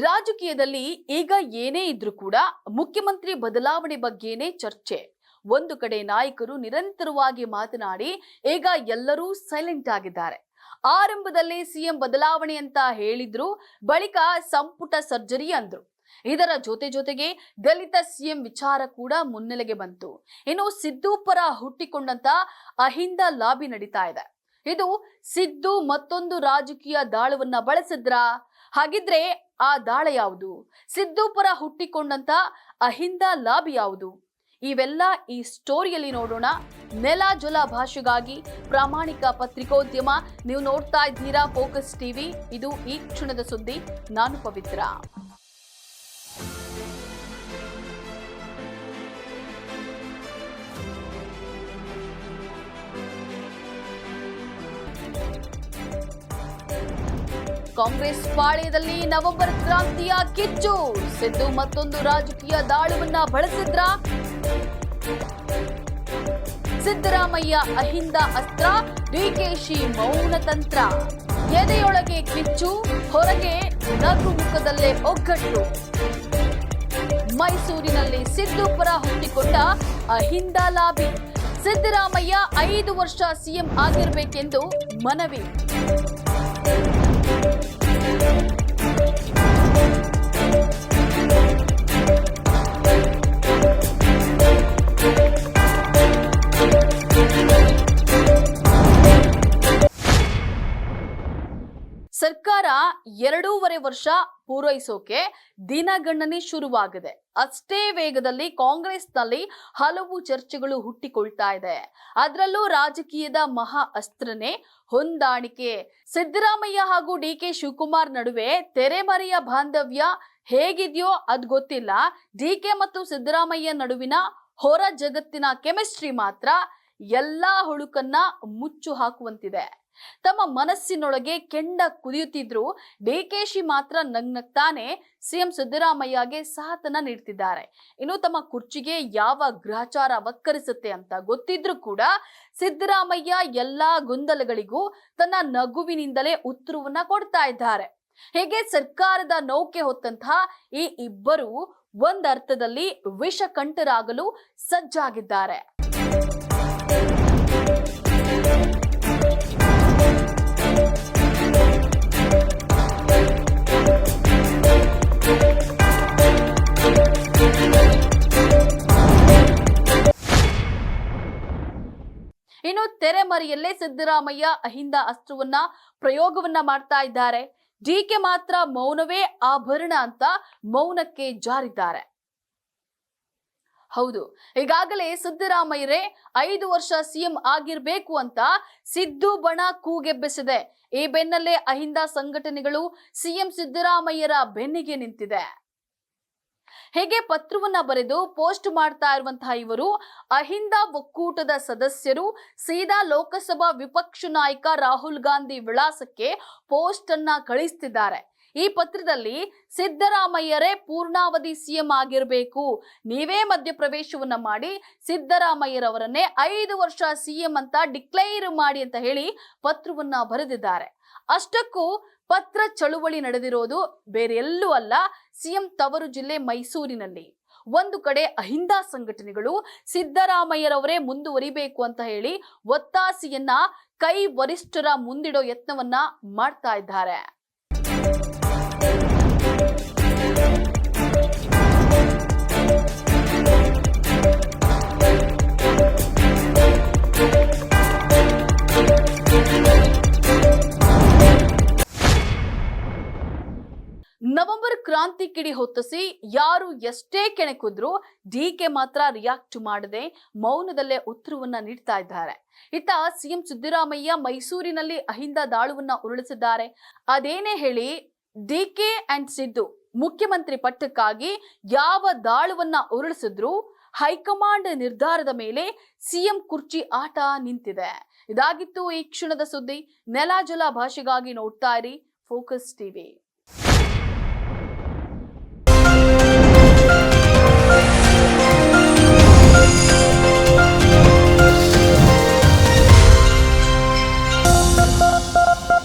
ರಾಜಕೀಯದಲ್ಲಿ ಈಗ ಏನೇ ಇದ್ರೂ ಕೂಡ ಮುಖ್ಯಮಂತ್ರಿ ಬದಲಾವಣೆ ಬಗ್ಗೆನೇ ಚರ್ಚೆ. ಒಂದು ಕಡೆ ನಾಯಕರು ನಿರಂತರವಾಗಿ ಮಾತನಾಡಿ, ಈಗ ಎಲ್ಲರೂ ಸೈಲೆಂಟ್ ಆಗಿದ್ದಾರೆ. ಆರಂಭದಲ್ಲಿ ಸಿಎಂ ಬದಲಾವಣೆ ಅಂತ ಹೇಳಿದ್ರು, ಬಳಿಕ ಸಂಪುಟ ಸರ್ಜರಿ ಅಂದ್ರು. ಇದರ ಜೊತೆ ಜೊತೆಗೆ ದಲಿತ ಸಿಎಂ ವಿಚಾರ ಕೂಡ ಮುನ್ನೆಲೆಗೆ ಬಂತು. ಇನ್ನು ಸಿದ್ದು ಪರ ಹುಟ್ಟಿಕೊಂಡಂತ ಅಹಿಂದ ಲಾಬಿ ನಡೀತಾ ಇದೆ. ಇದು ಸಿದ್ದು ಮತ್ತೊಂದು ರಾಜಕೀಯ ದಾಳವನ್ನ ಬಳಸಿದ್ರಾ? ಹಾಗಿದ್ರೆ ಆ ದಾಳ ಯಾವುದು? ಸಿದ್ದುಪುರ ಹುಟ್ಟಿಕೊಂಡಂತ ಅಹಿಂದ ಲಾಬಿ ಯಾವುದು? ಇವೆಲ್ಲ ಈ ಸ್ಟೋರಿಯಲ್ಲಿ ನೋಡೋಣ. ನೆಲ ಜಲ ಭಾಷೆಗಾಗಿ ಪ್ರಾಮಾಣಿಕ ಪತ್ರಿಕೋದ್ಯಮ. ನೀವು ನೋಡ್ತಾ ಇದ್ದೀರಾ ಫೋಕಸ್ ಟಿವಿ. ಇದು ಈ ಕ್ಷಣದ ಸುದ್ದಿ. ನಾನು ಪವಿತ್ರ. ಕಾಂಗ್ರೆಸ್ ಪಾಳ್ಯದಲ್ಲಿ ನವೆಂಬರ್ ಕ್ರಾಂತಿಯ ಕಿಚ್ಚು. ಸಿದ್ದು ಮತ್ತೊಂದು ರಾಜಕೀಯ ದಾಳುವನ್ನ ಬಳಸಿದ್ರ? ಸಿದ್ದರಾಮಯ್ಯ ಅಹಿಂದ ಅಸ್ತ್ರ ಡಿಕೆಶಿ ಮೌನ ತಂತ್ರ. ಎದೆಯೊಳಗೆ ಕಿಚ್ಚು, ಹೊರಗೆ ನಗು ಮುಖದಲ್ಲೇ ಒಗ್ಗಟ್ಟು. ಮೈಸೂರಿನಲ್ಲಿ ಸಿದ್ದು ಪರ ಹುಟ್ಟಿಕೊಂಡ ಅಹಿಂದ ಲಾಬಿ. ಸಿದ್ದರಾಮಯ್ಯ ಐದು ವರ್ಷ ಸಿಎಂ ಆಗಿರಬೇಕೆಂದು ಮನವಿ. ಸರ್ಕಾರ ಎರಡೂವರೆ ವರ್ಷ ಪೂರೈಸೋಕೆ ದಿನಗಣನೆ ಶುರುವಾಗಿದೆ. ಅಷ್ಟೇ ವೇಗದಲ್ಲಿ ಕಾಂಗ್ರೆಸ್ನಲ್ಲಿ ಹಲವು ಚರ್ಚೆಗಳು ಹುಟ್ಟಿಕೊಳ್ತಾ ಇದೆ. ಅದರಲ್ಲೂ ರಾಜಕೀಯದ ಮಹಾ ಅಸ್ತ್ರನೇ ಹೊಂದಾಣಿಕೆ. ಸಿದ್ದರಾಮಯ್ಯ ಹಾಗೂ ಡಿ ಕೆ ಶಿವಕುಮಾರ್ ನಡುವೆ ತೆರೆಮರೆಯ ಬಾಂಧವ್ಯ ಹೇಗಿದೆಯೋ ಅದ್ ಗೊತ್ತಿಲ್ಲ. ಡಿ ಕೆ ಮತ್ತು ಸಿದ್ದರಾಮಯ್ಯ ನಡುವಿನ ಹೊರ ಜಗತ್ತಿನ ಕೆಮಿಸ್ಟ್ರಿ ಮಾತ್ರ ಎಲ್ಲಾ ಹುಳುಕನ್ನ ಮುಚ್ಚು ಹಾಕುವಂತಿದೆ. ತಮ್ಮ ಮನಸ್ಸಿನೊಳಗೆ ಕೆಂಡ ಕುದಿಯುತ್ತಿದ್ರು, ಡಿಕೆಶಿ ಮಾತ್ರ ನಗ್ನಗ್ತಾನೆ ಸಿಎಂ ಸಿದ್ದರಾಮಯ್ಯಗೆ ಸಾಥನ ನೀಡ್ತಿದ್ದಾರೆ. ಇನ್ನು ತಮ್ಮ ಕುರ್ಚಿಗೆ ಯಾವ ಗ್ರಹಚಾರ ವಕ್ಕರಿಸುತ್ತೆ ಅಂತ ಗೊತ್ತಿದ್ರು ಕೂಡ ಸಿದ್ದರಾಮಯ್ಯ ಎಲ್ಲಾ ಗೊಂದಲಗಳಿಗೂ ತನ್ನ ನಗುವಿನಿಂದಲೇ ಉತ್ತರವನ್ನ ಕೊಡ್ತಾ ಇದ್ದಾರೆ. ಹೇಗೆ ಸರ್ಕಾರದ ನೌಕೆ ಹೊತ್ತಂತಹ ಈ ಇಬ್ಬರು ಒಂದರ್ಥದಲ್ಲಿ ವಿಷಕಂಠರಾಗಲು ಸಜ್ಜಾಗಿದ್ದಾರೆ. ಇನ್ನು ತೆರೆಮರೆಯಲ್ಲೇ ಸಿದ್ದರಾಮಯ್ಯ ಅಹಿಂದ ಅಸ್ತ್ರವನ್ನ ಪ್ರಯೋಗವನ್ನ ಮಾಡ್ತಾ ಇದ್ದಾರೆ. ಡಿಕೆ ಮಾತ್ರ ಮೌನವೇ ಆಭರಣ ಅಂತ ಮೌನಕ್ಕೆ ಜಾರಿದ್ದಾರೆ. ಹೌದು, ಈಗಾಗಲೇ ಸಿದ್ದರಾಮಯ್ಯರೇ ಐದು ವರ್ಷ ಸಿಎಂ ಆಗಿರ್ಬೇಕು ಅಂತ ಸಿದ್ದು ಬಣ ಕೂಗೆಬ್ಬಿಸಿದೆ. ಈ ಬೆನ್ನಲ್ಲೇ ಅಹಿಂದ ಸಂಘಟನೆಗಳು ಸಿಎಂ ಸಿದ್ದರಾಮಯ್ಯರ ಬೆನ್ನಿಗೆ ನಿಂತಿದೆ. ಹೇಗೆ ಪತ್ರವನ್ನ ಬರೆದು ಪೋಸ್ಟ್ ಮಾಡ್ತಾ ಇರುವಂತಹ ಇವರು ಅಹಿಂದ ಒಕ್ಕೂಟದ ಸದಸ್ಯರು, ಸೀದಾ ಲೋಕಸಭಾ ವಿಪಕ್ಷ ನಾಯಕ ರಾಹುಲ್ ಗಾಂಧಿ ವಿಳಾಸಕ್ಕೆ ಪೋಸ್ಟ್ ಅನ್ನ ಕಳಿಸ್ತಿದ್ದಾರೆ. ಈ ಪತ್ರದಲ್ಲಿ ಸಿದ್ದರಾಮಯ್ಯರೇ ಪೂರ್ಣಾವಧಿ ಸಿಎಂ ಆಗಿರಬೇಕು, ನೀವೇ ಮಧ್ಯಪ್ರವೇಶವನ್ನ ಮಾಡಿ ಸಿದ್ದರಾಮಯ್ಯರವರನ್ನೇ ಐದು ವರ್ಷ ಸಿಎಂ ಅಂತ ಡಿಕ್ಲೇರ್ ಮಾಡಿ ಅಂತ ಹೇಳಿ ಪತ್ರವನ್ನ ಬರೆದಿದ್ದಾರೆ. ಅಷ್ಟಕ್ಕೂ ಪತ್ರ ಚಳುವಳಿ ನಡೆದಿರೋದು ಬೇರೆ ಎಲ್ಲೂ ಅಲ್ಲ, ಸಿಎಂ ತವರು ಜಿಲ್ಲೆ ಮೈಸೂರಿನಲ್ಲಿ. ಒಂದು ಕಡೆ ಅಹಿಂದ ಸಂಘಟನೆಗಳು ಸಿದ್ದರಾಮಯ್ಯರವರೇ ಮುಂದುವರಿಬೇಕು ಅಂತ ಹೇಳಿ ಒತ್ತಾಸೆಯನ್ನ ಕೈ ವರಿಷ್ಠರ ಮುಂದಿಡೋ ಯತ್ನವನ್ನ ಮಾಡ್ತಾ ಇದ್ದಾರೆ. ಕ್ರಾಂತಿ ಕಿಡಿ ಹೊತ್ತಿಸಿ ಯಾರು ಎಷ್ಟೇ ಕೆಣಕಿದ್ರು ಡಿ ಕೆ ಮಾತ್ರ ರಿಯಾಕ್ಟ್ ಮಾಡದೆ ಮೌನದಲ್ಲೇ ಉತ್ತರವನ್ನ ನೀಡ್ತಾ ಇದ್ದಾರೆ. ಇತ್ತ ಸಿಎಂ ಸಿದ್ದರಾಮಯ್ಯ ಮೈಸೂರಿನಲ್ಲಿ ಅಹಿಂದ ದಾಳುವನ್ನ ಉರುಳಿಸಿದ್ದಾರೆ. ಅದೇನೇ ಹೇಳಿ, ಡಿ ಕೆ ಅಂಡ್ ಸಿದ್ದು ಮುಖ್ಯಮಂತ್ರಿ ಪಟ್ಟಕ್ಕಾಗಿ ಯಾವ ದಾಳುವನ್ನ ಉರುಳಿಸಿದ್ರು ಹೈಕಮಾಂಡ್ ನಿರ್ಧಾರದ ಮೇಲೆ ಸಿಎಂ ಕುರ್ಚಿ ಆಟ ನಿಂತಿದೆ. ಇದಾಗಿತ್ತು ಈ ಕ್ಷಣದ ಸುದ್ದಿ. ನೆಲ ಜಲ ಭಾಷೆಗಾಗಿ ನೋಡ್ತಾ ಇರಿ. Focus TV